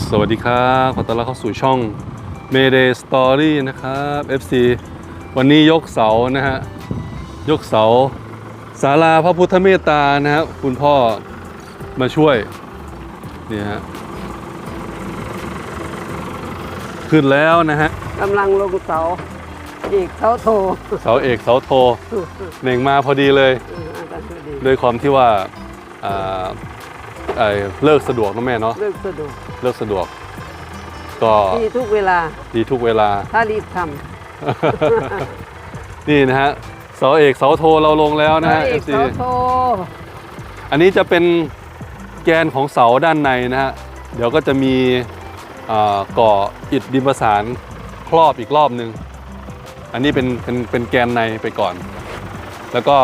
สวัสดีครับขอต้อนรับเข้าสู่ช่อง Mayday Story นะครับ FC วันนี้ยกเสานะฮะยกเสาศาลาพระพุทธเมตตานะครับคุณพ่อมาช่วยนี่ฮะขึ้นแล้วนะฮะกำลังลงเสาอีกเสาโทเสาเอกเสาโทเหน่งมาพอดีเลยเอออาจารย์พอดีด้วยความที่ว่าอ่า เอ่อเลิกสะดวกนะแม่เนาะเลิกสะดวกเลิกสะดวก ก็ดีทุกเวลาดีทุกเวลา ถ้ารีบทนี่นะฮะเสาเอกเสาโทเราลงแล้วำนะฮะ เอก FC เสาโทอันนี้จะเป็นแกนของเสาด้านในนะฮะ เดี๋ยวก็จะมีอ่าก่ออิฐดินประสานครอบอีกรอบหนึ่งอันนี้เป็นเป็นเป็นแกนในไปก่อน แล้วก็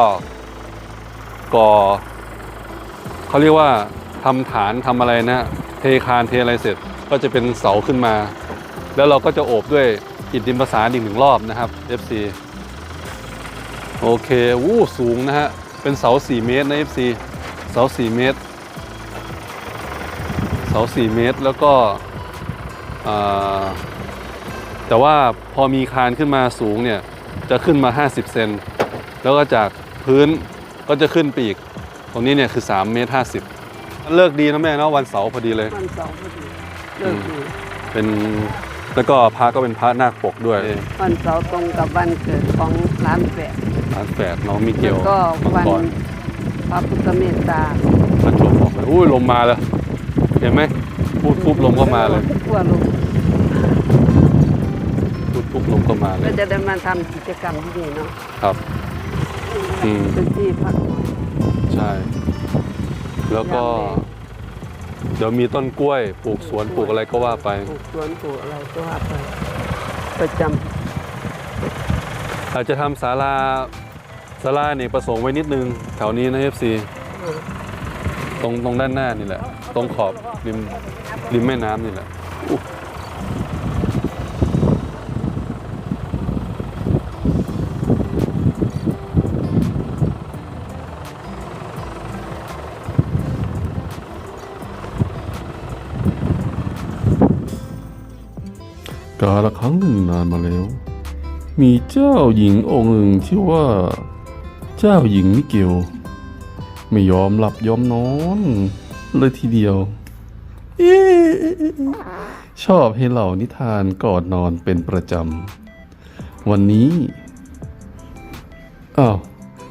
ก่อเขาเรียกว่า ทำฐานทำอะไรนะฮะเทคานเทอะไรเสร็จก็จะเป็นเสาขึ้นมา แล้วเราก็จะโอบด้วยอิฐดินประสานอีกหนึ่งรอบนะครับ FC โอเควู้สูงนะฮะ เป็นเสา 4 เมตรนะ FC เสา 4 เมตร เสา 4 เมตรแล้วก็แต่ว่าพอมีคานขึ้นมาสูงเนี่ย จะขึ้นมา 50 เซนแล้วก็จากพื้นก็จะขึ้นไปอีก ตรงนี้เนี่ยคือ 3 เมตร 50 เลิกดีนะแม่เนาะวันเสาร์พอดีเลย วันเสาร์พอดีเลิกดีเป็นแล้วก็พระก็เป็นพระนาคปกด้วยวันเสาร์ตรงกับวันเกิดของร้านแปะร้านแฝดน้องมิเกแล้วลก็มังวันกรพระพุทธเมตตามาชมบอกเลยอุ้ยลมมาแล้วเห็นไหมพูดปุ๊บลมก็มาเลยทั่วโลกพูดปุ๊บลมก็มาเลก็ยจะได้มาทำกิจกรรมที่นี่เนาะครับอืมเป็นที่พักผ่อนใช่ แล้วก็ เดี๋ยวมีต้นกล้วยปลูกสวนปลูกอะไรก็ว่าไป ปลูกสวนปลูกอะไรก็ว่าไปประจอาจจะทำศาลาศาลาเนกประสงค์ไว้นิดนึง แถวนี้นะ FC ำเออตรงตรงด้านหน้านี่แหละ ตรงขอบริมริมแม่น้ำนี่แหละอุ๊ย หนึ่งนานมาแล้ว มีเจ้าหญิงองค์หนึ่งชื่อว่า เจ้าหญิงมิเกลไม่ยอมหลับยอมนอน เลยทีเดียวอชอบให้เหล่านิทานก่อนนอนเป็นประจำ วันนี้ อ้าว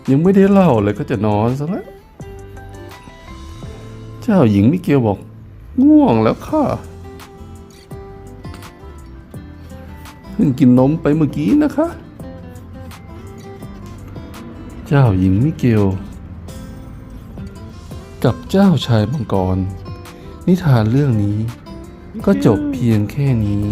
ยังไม่ได้เล่าเลยก็จะนอนซะแล้ว เจ้าหญิงมิเกลบอก ง่วงแล้วค่ะ เพิ่งกินนมไปเมื่อกี้นะคะ เจ้าหญิงมิเกล กับเจ้าชายมังกร นิทานเรื่องนี้ก็จบเพียงแค่นี้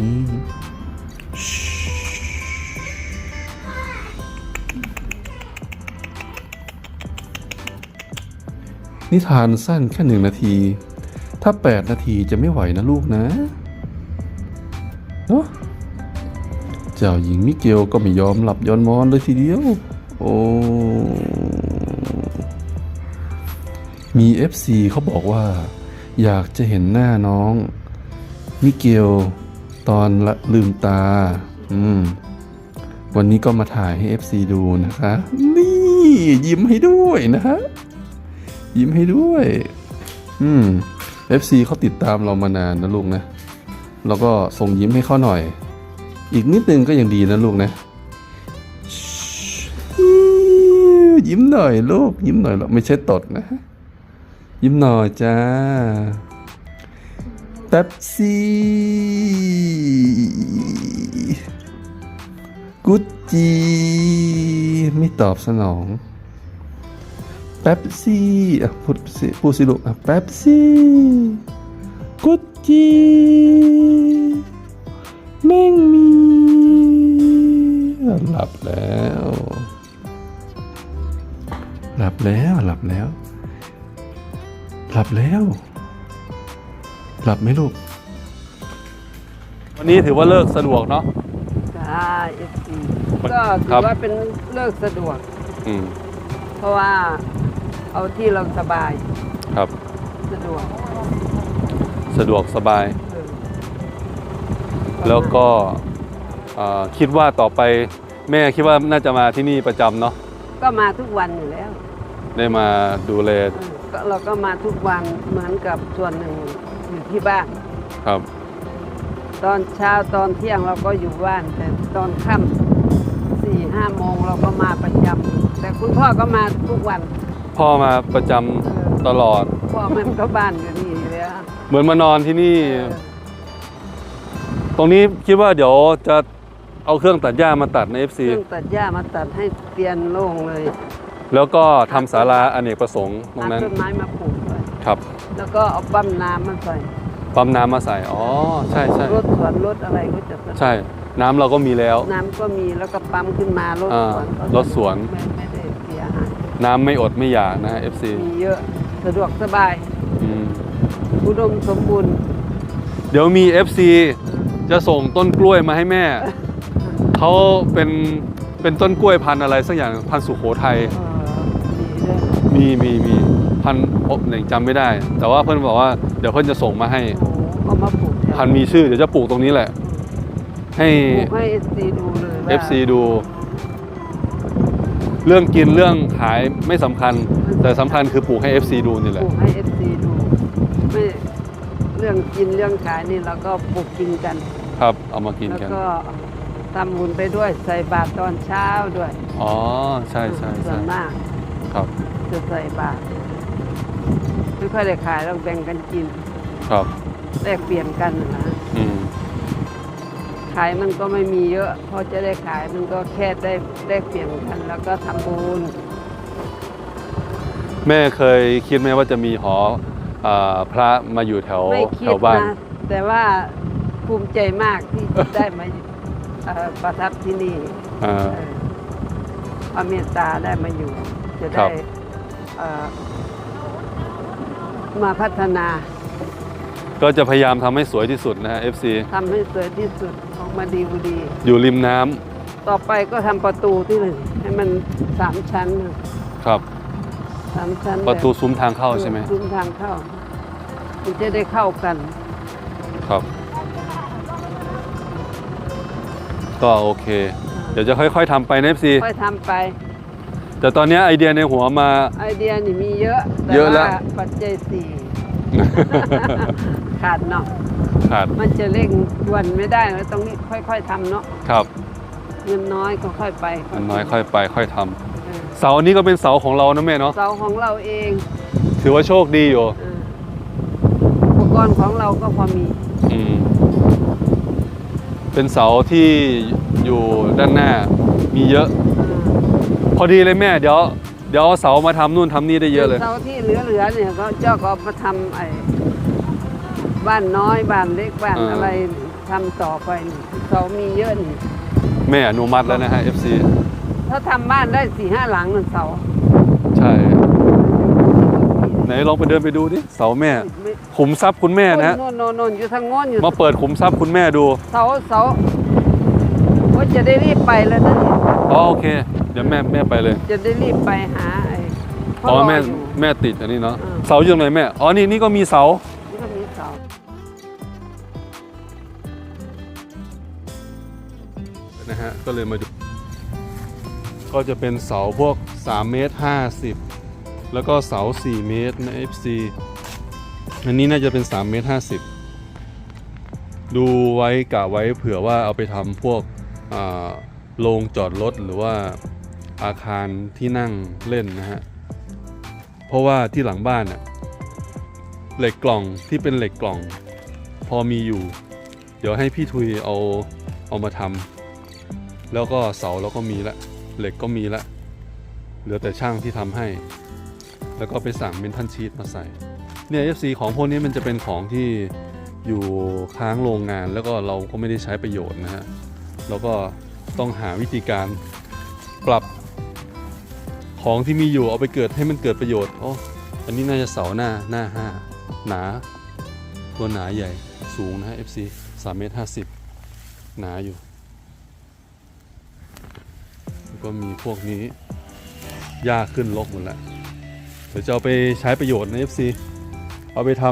นิทานสั้นแค่หนึ่งนาที ถ้าแปดนาทีจะไม่ไหวนะลูกนะ เนาะ เจ้าหญิงมิเกลก็ไม่ยอมหลับยอนมอนเลยทีเดียว โอ้มี FC เขาบอกว่า อยากจะเห็นหน้าน้อง มิเกลตอนละลืมตา อืม วันนี้ก็มาถ่ายให้ FC ดูนะคะ นี่ ยิ้มให้ด้วยนะฮะ ยิ้มให้ด้วย อืม FC เขาติดตามเรามานานนะลูกนะ แล้วก็ส่งยิ้มให้เขาหน่อย อีกนิดนึงก็ยังดีนะลูกนะ ยิ้มหน่อยลูก ยิ้มหน่อยลูกไม่ใช่ตดนะ ยิ้มหน่อยจ้าเป๊ปซี่กุจจีไม่ตอบสนองเป๊ปซี่อะพูดสิพูดสิลูกอะเป๊ปซี่กุจจีแม่งมี หลับแล้ว หลับแล้วหลับแล้ว หลับแล้ว หลับไหมลูก วันนี้ถือว่าเลิกสะดวกเนาะจ้าเอฟซีมันก็ครัถืบอว่าเป็นเลิกสะดวก อืมเพราะว่าเอาที่เราสบายครับ สะดวกสะดวกสบายเออแล้วก็อ่าคิดว่าต่อไป แม่คิดว่าน่าจะมาที่นี่ประจำเนาะก็มาทุกวันอยู่แล้ว ได้มาดูแลเออก็เราก็มาทุกวันเหมือนกับส่วนหนึ่งอยู่ที่บ้าน ครับ ตอนเช้าตอนเที่ยงเราก็อยู่บ้าน แต่ตอนค่ำสี่ห้าโมงเราก็มาประจำแต่คุณพ่อก็มาทุกวัน พ่อมาประจำเออตลอด พ่อมันก็บ้านอยู่นี่อยู่แล้วเหมือนมานอนที่นี่เออตรงนี้คิดว่าเดี๋ยวจะ เอาเครื่องตัดหญ้ามาตัดใน FC เครื่องตัดหญ้ามาตัดให้เตียนโล่งเลยแล้วก็ทำศาลาอเนกประสงค์ตรงหานั้นต้นไม้มาปลูกด้วยครับ แล้วก็เอาปั๊มน้ำมาใส่ปั๊มน้ำมาใส่ อ๋อ ใช่ใช่ รถสวนรถอะไรก็จะใส่ใช่ น้ำเราก็มีแล้ว น้ำก็มีแล้วก็ปั๊มขึ้นมารถอ่าสวนก็รถสวน ไม่ไม่ได้เสียหายน้ำไม่อดไม่อยากนะฮะ FC มีเยอะสะดวกสบาย อืมอุดมสมบูรณ์เดี๋ยวมี FC จะส่งต้นกล้วยมาให้แม่ เขาเป็นเป็นต้นกล้วยพันธุ์อะไรสักอย่างพันธุ์สุโขทัยเออมีด้วยมีมีมีพันธุ์อบหนึ่งจำไม่ได้ แต่ว่าเพื่อนบอกว่าเดี๋ยวเพื่อนจะส่งมาให้โอ้โหเอามาปลูกแถวพันธุ์มีชื่อเดี๋ยวจะปลูกตรงนี้แหละ ให้ปลูกให้เอฟซีดูเลยว่า FC ดู เรื่องกินเรื่องขายไม่สำคัญ แต่สำคัญคือปลูกให้ FC ดูนี่แหปละ ลูกให้เอฟซีดูไม่เรื่องกินเรื่องขายนี่เราก็ปลูกกินกัน ครับ เอามากินแล้วกัน ก็ ทำบุญไปด้วยใส่บาตรตอนเช้าด้วยอ๋อ ใช่ใช่ส่ใช่วนมากครับ จะใส่บาตรไม่ค่อยได้ขายเราแบ่งกันกินครับ แลกเปลี่ยนกันนะนะอืม ขายมันก็ไม่มีเยอะพอจะได้ขายมันก็แค่ได้ได้เปลี่ยนกัน แล้วก็ทำบุญแม่เคยคิดไหมว่าจะมีหออาพระมาอยู่แถวไม่คิแถดวบ้าน นะแต่ว่าภูมิใจมากที่ได้มา เอ่อประทับที่นี่อ่าเออพระเมตตาได้มาอยู่ จะครัได้บ เอ่อมาพัฒนาก็จะพยายามทำให้สวยที่สุดนะฮะ FC ทำให้สวยที่สุดออกมาดีบุดี อยู่ริมน้ำต่อไปก็ทำประตูที่หนึ่งให้มันสามชั้นน่ะครับ สามชั้นประตูแบบซุ้มทางเข้าใช่ไหมซุ้มทางเข้ามันจะได้เข้ากัน ก็โอเค เดี๋ยวจะค่อยๆทำไปนะ FC ค่อยทำไป แต่ตอนนี้ไอเดียในหัวมา ไอเดียนี่มีเยอะแต่เยอะแล้วว่าปัจจัยสี่ขาดเนาะขาดมันจะเร่งด่วนไม่ได้เราต้องค่อยๆทำเนาะครับเงินน้อยก็ค่อยไปอันน้อยค่อยไปค่อยทำเออเสานี้ก็เป็นเสาของเรานะแม่เนาะเสาของเราเองถือว่าโชคดีอยู่เอออุปกรณ์ของเราก็พอมี อืม เป็นเสาที่อยู่ด้านหน้ามีเยอะเออพอดีเลยแม่เดี๋ยวเดี๋ยวเอาเสามาทำนู่นทำนี่ได้เยอะเลย เสาที่เหลือๆเนี่ยก็เจ้าก็เอามาทำไอ้บ้านน้อยบ้านเล็กบ้านอ่า อะไรทำต่อไปนี่เสามีเยอะนี่แม่อนุมัติแล้วนะฮะ FC ถ้าทำบ้านได้สี่ห้าหลังนั่นเสาใช่ ไหนลองไปเดินไปดูดิเสาแม่ไม่ขุมทรัพย์คุณแม่นะฮะโน่นโน่นโน่นอยู่ทางโน้นอยู่มาเปิดขุมทรัพย์คุณแม่ดูเสาเสาว่าจะได้รีบไปแล้วนะเนี่ยอ๋อโอเคเดี๋ยวแม่แม่ไปเลย จะได้รีบไปหาไอ้เขาอ๋อรอแม่อยู่ แม่ติดอันนี้เนาะอ่า เสาอยู่ตรงไหนแม่อ๋อนี่นี่ก็มีเสา นี่ก็มีเสานะฮะก็เลยมาดู ก็จะเป็นเสาพวก 3 เมตร 50 แล้วก็เสา 4 เมตรนะ FC อันนี้น่าจะเป็น 3 เมตร 50 ดูไว้กะไว้เผื่อว่าเอาไปทำพวกโรงจอดรถหรือว่าอาคารที่นั่งเล่นนะฮะ เพราะว่าที่หลังบ้านน่ะเหล็กกล่องที่เป็นเหล็กกล่อง พอมีอยู่ เดี๋ยวให้พี่ทุยเอาเอามาทำแล้วก็เสาเราก็มีละเหล็กก็มีละเหลือแต่ช่างที่ทำให้ แล้วก็ไปสั่งเมนทันชีตมาใส่ เนี่ย FC ของพวกนี้มันจะเป็นของที่อยู่ค้างโรงงานแล้วก็เราก็ไม่ได้ใช้ประโยชน์นะฮะเราก็ต้องหาวิธีการปรับของที่มีอยู่เอาไปเกิดให้มันเกิดประโยชน์โอ้อันนี้น่าจะเสาหน้าหน้าห้าหนาตัวหนาใหญ่สูงนะฮะ FC 3เมตร50หนาอยู่ แล้วก็มีพวกนี้หญ้าขึ้นลกหมดแล้ว ดี๋ยวจะเอาไปใช้ประโยชน์ใน FC เอาไปท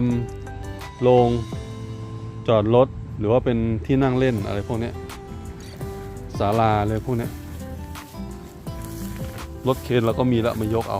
ำโรงจอดรถหรือว่าเป็นที่นั่งเล่นอะไรพวกนี้ศาลาอะไรพวกนี้รถเคนเราก็มีแล้วมายกเอา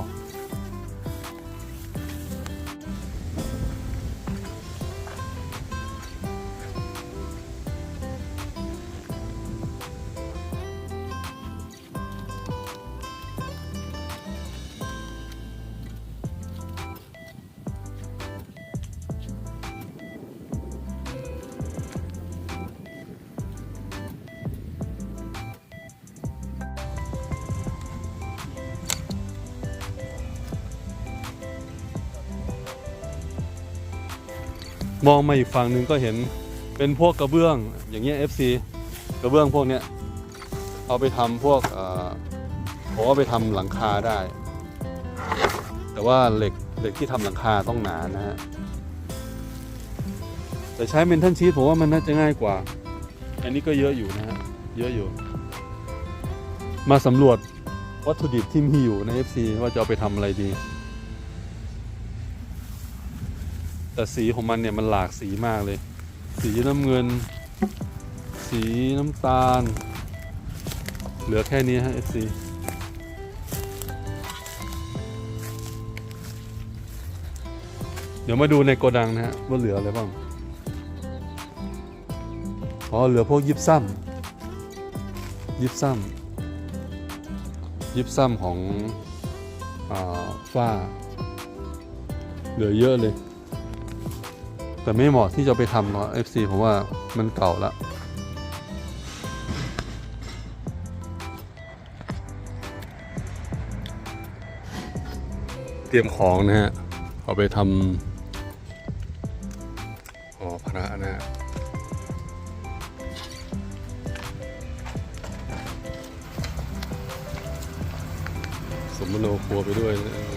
มองมาอีกฝั่งหนึ่งก็เห็นเป็นพวกกระเบื้องอย่างเงี้ย FC กระเบื้องพวกเนี้ยเอาไปทำพวกผมว่าไปทำหลังคาได้ แต่ว่าเหล็กเหล็กที่ทำหลังคาต้องหนานะฮะแต่ใช้เมนทัลชีสผมว่ามันน่าจะง่ายกว่า อันนี้ก็เยอะอยู่นะฮะเยอะอยู่ มาสำรวจวัตถุดิบที่มีอยู่ใน FC ว่าจะเอาไปทำอะไรดี แต่สีของมันเนี่ยมันหลากสีมากเลย สีน้ำเงิน สีน้ำตาล เหลือแค่นี้ฮะ FC เดี๋ยวมาดูในโกดังนะฮะว่าเหลืออะไรบ้างอ๋อเหลือพวกยิบซ้ำยิบซ้ำยิบซ้ำของอฝ้า เหลือเยอะเลย แต่ไม่เหมาะที่จะไปทำเนาะ FC ผมว่ามันเก่าละเตรียมของนะฮะ เอาไปทำหอพระนะฮะสมโนครัวไปด้วยนะ